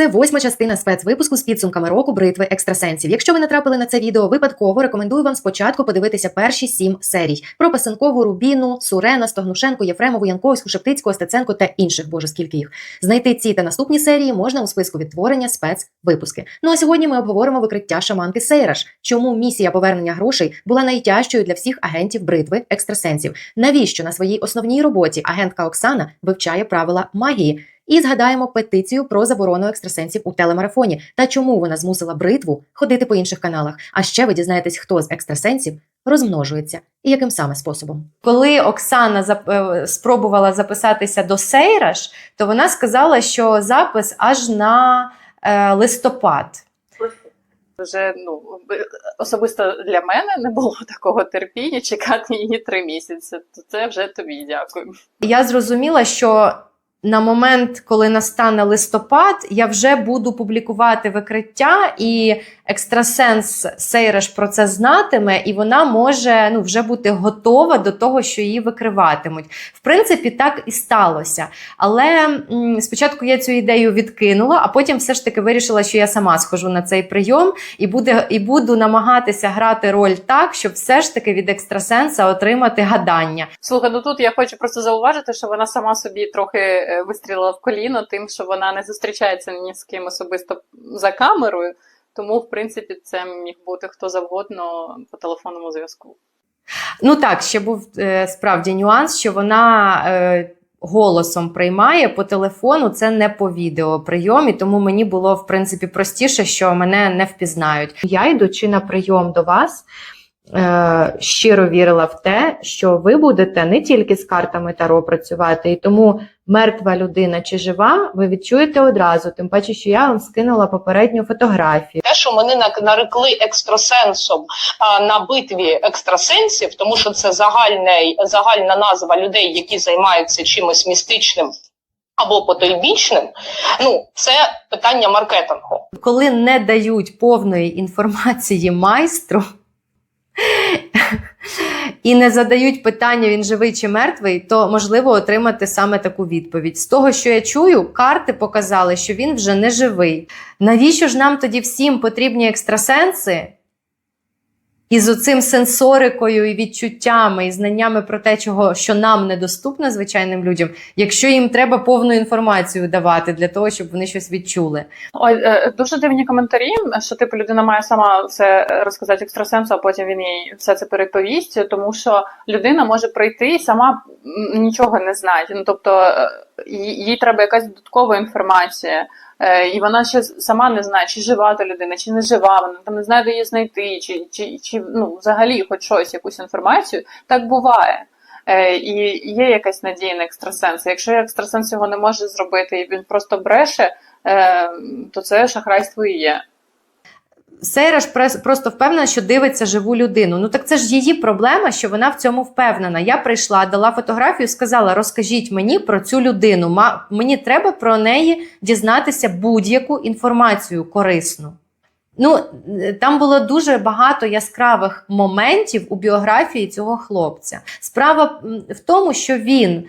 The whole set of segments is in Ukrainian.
Це восьма частина спецвипуску з підсумками року бритви екстрасенсів. Якщо ви натрапили на це відео випадково, рекомендую вам спочатку подивитися перші сім серій про Пасенкову, Рубіну, Сурена, Стогнушенко, Єфремову, Янковську, Шептицьку, Остеценко та інших, боже скільки їх. Знайти ці та наступні серії можна у списку відтворення спецвипуски. Ну а сьогодні ми обговоримо викриття шаманки Сейраш. Чому місія повернення грошей була найтяжчою для всіх агентів бритви екстрасенсів? Навіщо на своїй основній роботі агентка Оксана вивчає правила магії? І згадаємо петицію про заборону екстрасенсів у телемарафоні та чому вона змусила бритву ходити по інших каналах. А ще ви дізнаєтесь, хто з екстрасенсів розмножується і яким саме способом. Коли Оксана е, спробувала записатися до Сейраш, то вона сказала, що запис аж на е, листопад. Вже ну особисто для мене не було такого терпіння чекати її три місяці. То це вже тобі дякую. Я зрозуміла, що на момент, коли настане листопад, я вже буду публікувати викриття, і екстрасенс Сейреш про це знатиме, і вона може ну, вже бути готова до того, що її викриватимуть. В принципі, так і сталося. Але м, спочатку я цю ідею відкинула, а потім все ж таки вирішила, що я сама схожу на цей прийом і, буде, і буду намагатися грати роль так, щоб все ж таки від екстрасенса отримати гадання. Слухай, ну тут я хочу просто зауважити, що вона сама собі трохи е, вистрілила в коліно, тим, що вона не зустрічається ні з ким особисто за камерою. Тому, в принципі, це міг бути хто завгодно по телефонному зв'язку. Ну так, ще був е, справді нюанс, що вона е, голосом приймає по телефону, це не по відеоприйомі, тому мені було в принципі простіше, що мене не впізнають. Я йдучи на прийом до вас. Е, Щиро вірила в те, що ви будете не тільки з картами Таро працювати, і тому мертва людина чи жива, ви відчуєте одразу. Тим паче, що я вам скинула попередню фотографію. те, що мене на- нарекли екстрасенсом на битві екстрасенсів, тому що це загальний, загальна назва людей, які займаються чимось містичним або потойбічним. Ну, це питання маркетингу. коли не дають повної інформації майстру і не задають питання, він живий чи мертвий, то можливо отримати саме таку відповідь. З того, що я чую, карти показали, що він вже не живий. Навіщо ж нам тоді всім потрібні екстрасенси? І з оцим сенсорикою і відчуттями, і знаннями про те, чого що нам недоступно звичайним людям, якщо їм треба повну інформацію давати для того, щоб вони щось відчули. Ой, е, дуже дивні коментарі, що типу людина має сама все розказати екстрасенсу, а потім він їй все це переповість, тому що людина може прийти і сама нічого не знати. Ну тобто е, їй треба якась додаткова інформація. Е, І вона ще сама не знає, чи жива та людина, чи не жива, вона там не знає, де її знайти, чи, чи, чи ну, взагалі хоч щось, якусь інформацію. Так буває. Е, І є якась надія на екстрасенса. Якщо екстрасенс його не може зробити, і він просто бреше, е, то це шахрайство і є. Сейра ж просто впевнена, що дивиться живу людину. Ну так це ж її проблема, що вона в цьому впевнена. Я прийшла, дала фотографію, сказала: розкажіть мені про цю людину. Мені треба про неї дізнатися будь-яку інформацію корисну. Ну, там було дуже багато яскравих моментів у біографії цього хлопця. Справа в тому, що він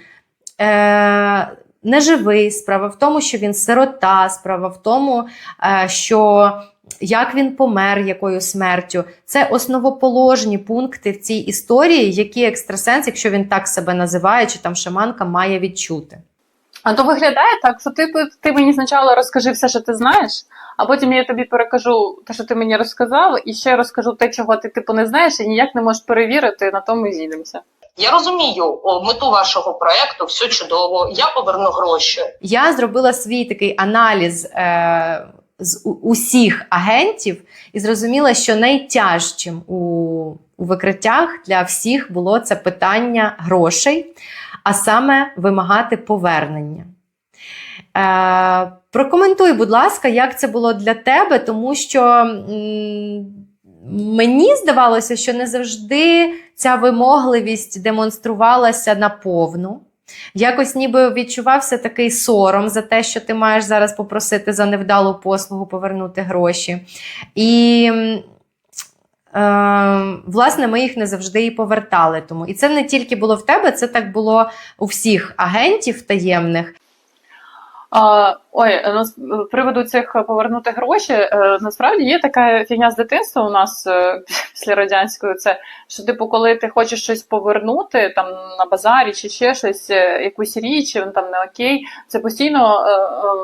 е, не живий, справа в тому, що він сирота, справа в тому, е, що як він помер, якою смертю. Це основоположні пункти в цій історії, які екстрасенс, якщо він так себе називає, чи там шаманка, має відчути. А то виглядає так, що ти, ти мені спочатку розкажи все, що ти знаєш, а потім я тобі перекажу те, що ти мені розказав, і ще розкажу те, чого ти типу не знаєш, і ніяк не можеш перевірити, на тому і зійдемося. Я розумію о, мету вашого проекту, все чудово. Я поверну гроші. Я зробила свій такий аналіз е, з усіх агентів і зрозуміла, що найтяжчим у, у викриттях для всіх було це питання грошей, а саме вимагати повернення. Е, прокоментуй, будь ласка, як це було для тебе, тому що м, мені здавалося, що не завжди ця вимогливість демонструвалася наповну. Якось ніби відчувався такий сором за те, що ти маєш зараз попросити за невдалу послугу повернути гроші. І е, власне ми їх не завжди і повертали. Тому. І це не тільки було в тебе, це так було у всіх агентів таємних. А, Ой, ну з приводу цих е, повернути гроші, насправді є така фігня з дитинства у нас після радянської. Це що, типу, коли ти хочеш щось повернути там на базарі чи ще щось, якусь річ, він там не окей. Це постійно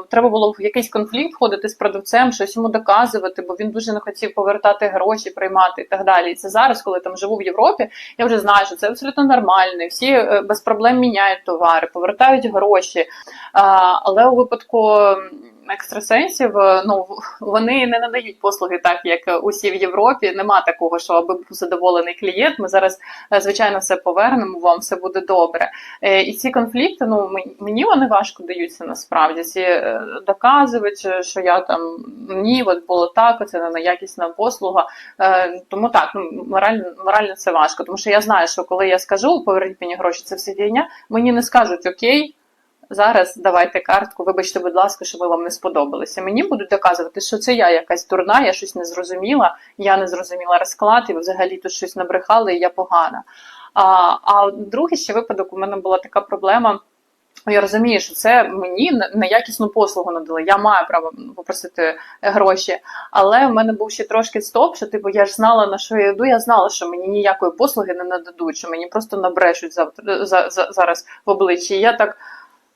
треба було в якийсь конфлікт входити з продавцем, щось йому доказувати, бо він дуже не хотів повертати гроші, приймати і так далі. І це зараз, коли там живу в Європі, я вже знаю, що це абсолютно нормально. Всі без проблем міняють товари, повертають гроші. Але у випадку екстрасенсів, е, ну вони не надають послуги так, як усі в Європі. Нема такого, що аби був задоволений клієнт. Ми зараз е, звичайно все повернемо вам, все буде добре. Е, І ці конфлікти, ну мені- вони важко даються насправді. Ці доказувати, що я там ні, от було так, це не неякісна послуга. Тому так, ну морально, морально це важко, тому що я знаю, що коли я скажу поверніть мені гроші, це все фігня, мені не скажуть окей. Зараз давайте картку, вибачте, будь ласка, що ми вам не сподобалися. Мені будуть доказувати, що це я якась дурна, я щось не зрозуміла, я не зрозуміла розклад, і взагалі тут щось набрехали, і я погана. А, а другий ще випадок, у мене була така проблема. Я розумію, що це мені не- неякісну послугу надали. Я маю право попросити гроші, але в мене був ще трошки стоп, що типу я ж знала на що я йду. Я знала, що мені ніякої послуги не нададуть, що мені просто набрешуть завтра за, за, зараз в обличчі. Я так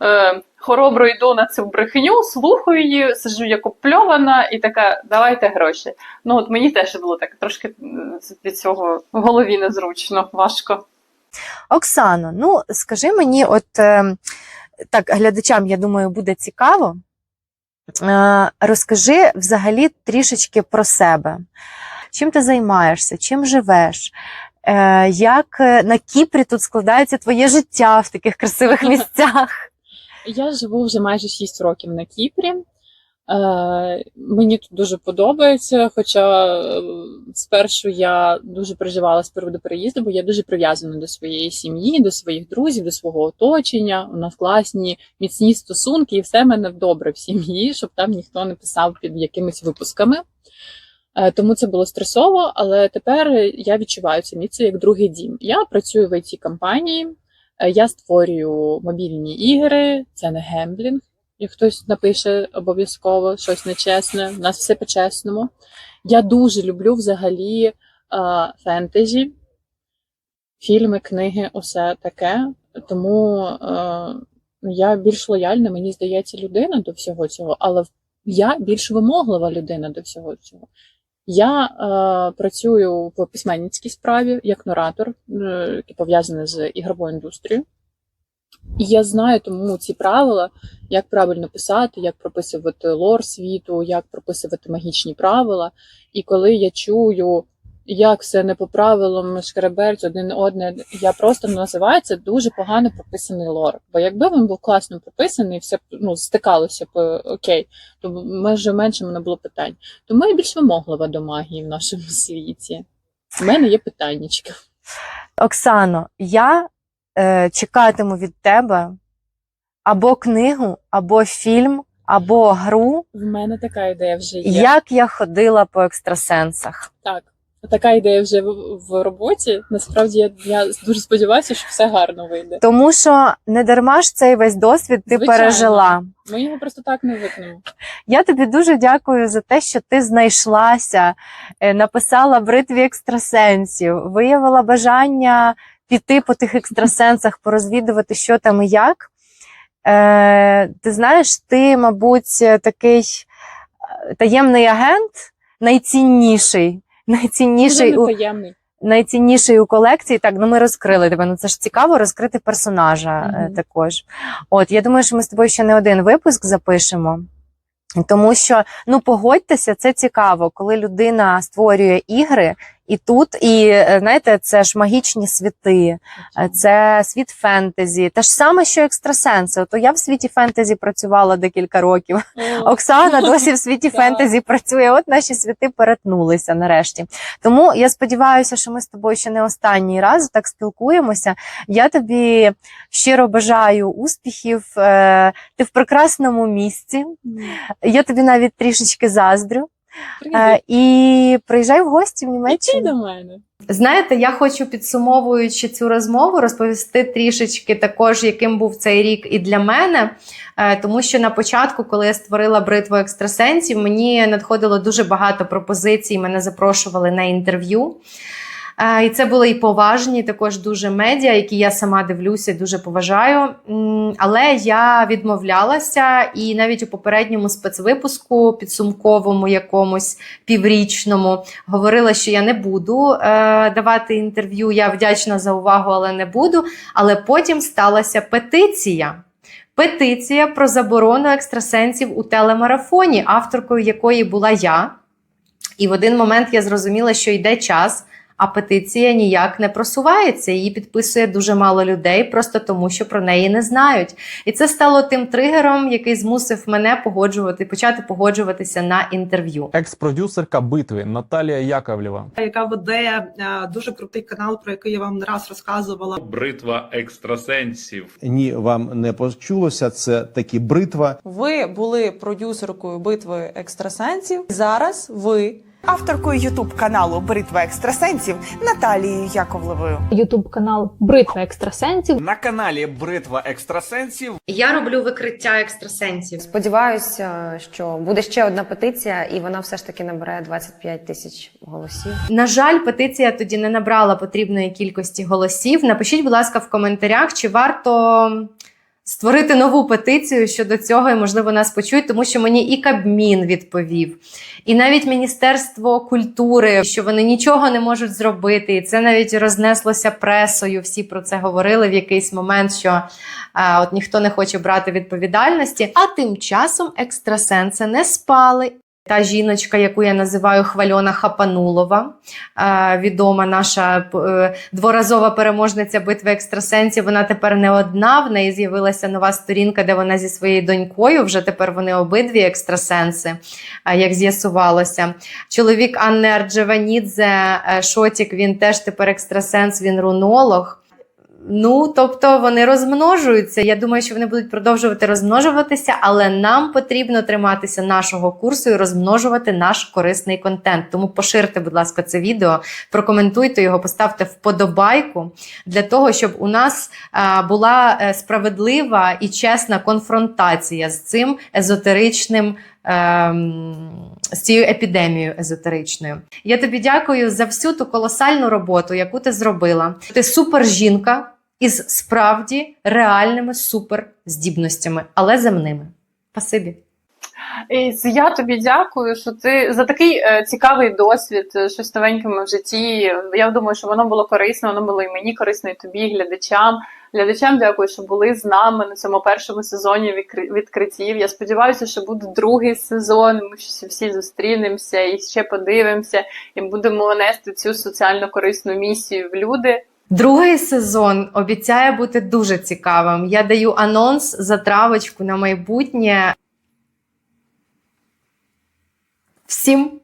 е, хоробро йду на цю брехню, слухаю її, сиджу як опльована, і така, давайте гроші. Ну от мені теж було так трошки від цього в голові незручно, важко. Оксано, ну скажи мені, от е, так, глядачам, я думаю, буде цікаво. Е, розкажи взагалі трішечки про себе. Чим ти займаєшся, чим живеш? Е, як е, на Кіпрі тут складається твоє життя в таких красивих місцях? Я живу вже майже 6 років на Кіпрі. Е, мені тут дуже подобається, хоча е, спершу я дуже переживала з приводу переїзду, бо я дуже прив'язана до своєї сім'ї, до своїх друзів, до свого оточення. У нас класні міцні стосунки, і все мене добре в сім'ї, щоб там ніхто не писав під якимись випусками. Е, Тому це було стресово, але тепер я відчуваю це місце як другий дім. Я працюю в it компанії Я створюю мобільні ігри, це не гемблінг. Як хтось напише обов'язково щось нечесне, у нас все по-чесному. Я дуже люблю взагалі е, фентезі, фільми, книги, усе таке. Тому е, я більш лояльна, мені здається, людина до всього цього, але я більш вимоглива людина до всього цього. Я е, працюю в письменницькій справі як норатор, е, який пов'язаний з ігровою індустрією. І я знаю тому ці правила, як правильно писати, як прописувати лор світу, як прописувати магічні правила. І коли я чую, як все не по правилам шкереберть один одне, я просто називаю це дуже погано прописаний лор. Бо якби він був класно прописаний, все ну, стикалося б окей, то майже менше мене було питань. Тому я більш вимоглива до магії в нашому світі. У мене є питаннячка. Оксано, я е, чекатиму від тебе або книгу, або фільм, або гру, В мене така ідея вже є. як я ходила по екстрасенсах. Так, така ідея вже в, в роботі. Насправді я, я дуже сподіваюся, що все гарно вийде. Тому що не дарма ж цей весь досвід ти Звичайно. пережила. Ми його просто так не викнемо. Я тобі дуже дякую за те, що ти знайшлася, е, написала бритві екстрасенсів, виявила бажання піти по тих екстрасенсах, порозвідувати, що там і як. Е, ти знаєш, ти, мабуть, такий е, таємний агент, найцінніший. Найцінніший у, найцінніший у колекції. Так, ну ми розкрили тебе. Ну це ж цікаво розкрити персонажа угу. Також. От я думаю, що ми з тобою ще не один випуск запишемо. Тому що ну погодьтеся, це цікаво, коли людина створює ігри, і тут, і е, знаєте, це ж магічні світи, е, це світ фентезі, те ж саме, що екстрасенси. Ото я в світі фентезі працювала декілька років. Оксана досі в світі фентезі працює. От наші світи перетнулися нарешті. Тому я сподіваюся, що ми з тобою ще не останній раз так спілкуємося. Я тобі щиро бажаю успіхів. Е, Ти в прекрасному місці. Я тобі навіть трішечки заздрю. Привіт. Е, і приїжджай в гості в Німеччину. Іди до мене? Знаєте, я хочу підсумовуючи цю розмову, розповісти трішечки також, яким був цей рік і для мене. Е, Тому що на початку, коли я створила бритву екстрасенсів, мені надходило дуже багато пропозицій. Мене запрошували на інтерв'ю. І це були і поважні, також дуже медіа, які я сама дивлюся, і дуже поважаю. Але я відмовлялася, і навіть у попередньому спецвипуску, підсумковому якомусь піврічному, говорила, що я не буду е, давати інтерв'ю. Я вдячна за увагу, але не буду. Але потім сталася петиція. Петиція про заборону екстрасенсів у телемарафоні, авторкою якої була я. І в один момент я зрозуміла, що йде час, а петиція ніяк не просувається. Її підписує дуже мало людей, просто тому що про неї не знають. І це стало тим тригером, який змусив мене погоджувати, почати погоджуватися на інтерв'ю. Екс-продюсерка битви Наталія Яковлєва. яка веде е, дуже крутий канал, про який я вам не раз розказувала. Бритва екстрасенсів. Ні, вам не почулося. Це таки бритва. Ви були продюсеркою битви екстрасенсів. Зараз ви авторкою Ютуб каналу Бритва екстрасенсів Наталією Яковлевою. Ютуб канал Бритва екстрасенсів. На каналі Бритва екстрасенсів Я роблю викриття екстрасенсів. Сподіваюся, що буде ще одна петиція, і вона все ж таки набере 25 тисяч голосів. На жаль, петиція тоді не набрала потрібної кількості голосів. Напишіть, будь ласка, в коментарях, чи варто створити нову петицію щодо цього, і можливо нас почують, тому що мені і Кабмін відповів, і навіть Міністерство культури, що вони нічого не можуть зробити. І це навіть рознеслося пресою. Всі про це говорили в якийсь момент, що а, от ніхто не хоче брати відповідальності. А тим часом екстрасенси не спали. Та жіночка, яку я називаю Хвальона Хапанулова, е, відома наша е, дворазова переможниця битви екстрасенсів. Вона тепер не одна. В неї з'явилася нова сторінка, де вона зі своєю донькою. Вже тепер вони обидві екстрасенси, е, як з'ясувалося. Чоловік Анни Арджеванідзе, Шотік, він теж тепер екстрасенс, він рунолог. Ну, тобто вони розмножуються. Я думаю, що вони будуть продовжувати розмножуватися, але нам потрібно триматися нашого курсу і розмножувати наш корисний контент. Тому поширте, будь ласка, це відео, прокоментуйте його, поставте вподобайку для того, щоб у нас а, була е, справедлива і чесна конфронтація з цим езотеричним. Ем, З цією епідемією езотеричною. Я тобі дякую за всю ту колосальну роботу, яку ти зробила. Ти супер жінка із справді реальними суперздібностями, але земними. Спасибі. І я тобі дякую, що ти за такий е, цікавий досвід, е, щось новеньким в житті. Я думаю, що воно було корисно, воно було і мені корисно, і тобі, і глядачам. Глядачам дякую, що були з нами на цьому першому сезоні відкриттів. Я сподіваюся, що буде другий сезон. Ми ще всі зустрінемося і ще подивимося, і будемо нести цю соціально корисну місію в люди. Другий сезон обіцяє бути дуже цікавим. Я даю анонс затравочку на майбутнє. Всім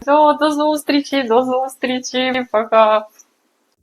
Все, до зустрічі, до зустрічі, пока.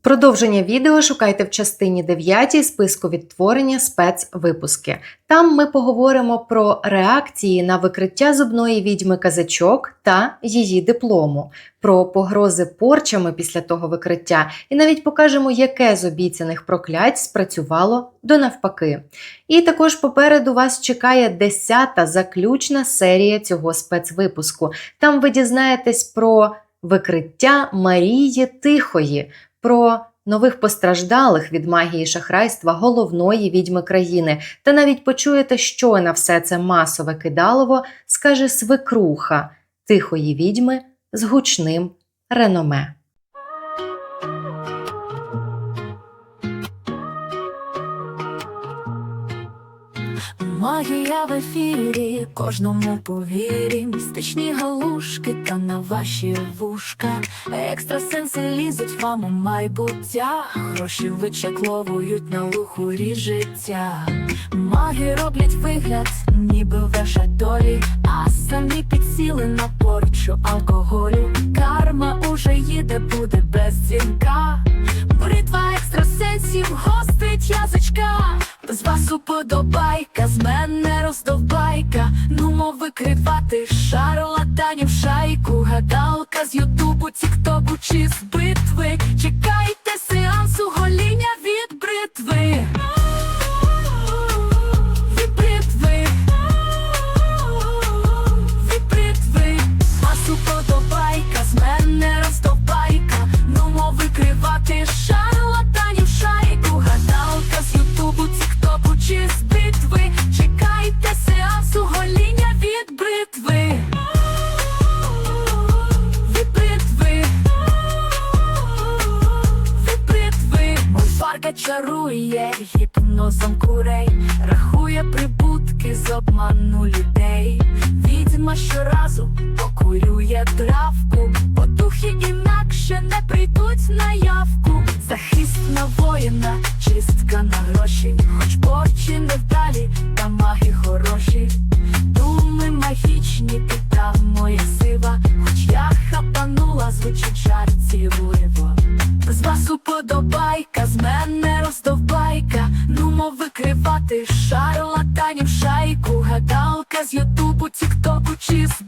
Продовження відео шукайте в частині 9 списку відтворення спецвипуски. Там ми поговоримо про реакції на викриття зубної відьми казачок та її диплому, про погрози порчами після того викриття, і навіть покажемо, яке з обіцяних проклять спрацювало до навпаки. І також попереду вас чекає 10-та заключна серія цього спецвипуску. Там ви дізнаєтесь про викриття Марії Тихої про нових постраждалих від магії шахрайства головної відьми країни, та навіть почуєте, що на все це масове кидалово скаже свекруха тихої відьми з гучним реноме. Магія в ефірі, кожному повірі, містичні галушки та на ваші вушка. Екстрасенси лізуть вам у майбуття, гроші вичакловують на лухурі життя. Маги роблять вигляд, ніби ваша долі, а самі підсіли на порчу алкоголю. Карма уже їде, буде без дзвінка. Бритва екстрасенсів гостить язичка. З вас уподобайка, з мене роздовбайка. Нумо викривати шарлатанів шайку, гадалка з Ютубу, Тіктоку чи з битви. Чекайте сеансу гоління від бритви. Від бритви. Від бритви. Масу подобайка, з мене роздобайка. Нумо викривати шарлатанів гроші, хоч бочі невдалі, та маги хороші. Думи магічні, пита моя сива, хоч я хапанула, звучить жартівливо. З вас уподобайка, з мене роздовбайка. Нумо викривати шарлатанів шайку, гадалка з Ютубу, Тіктоку чи з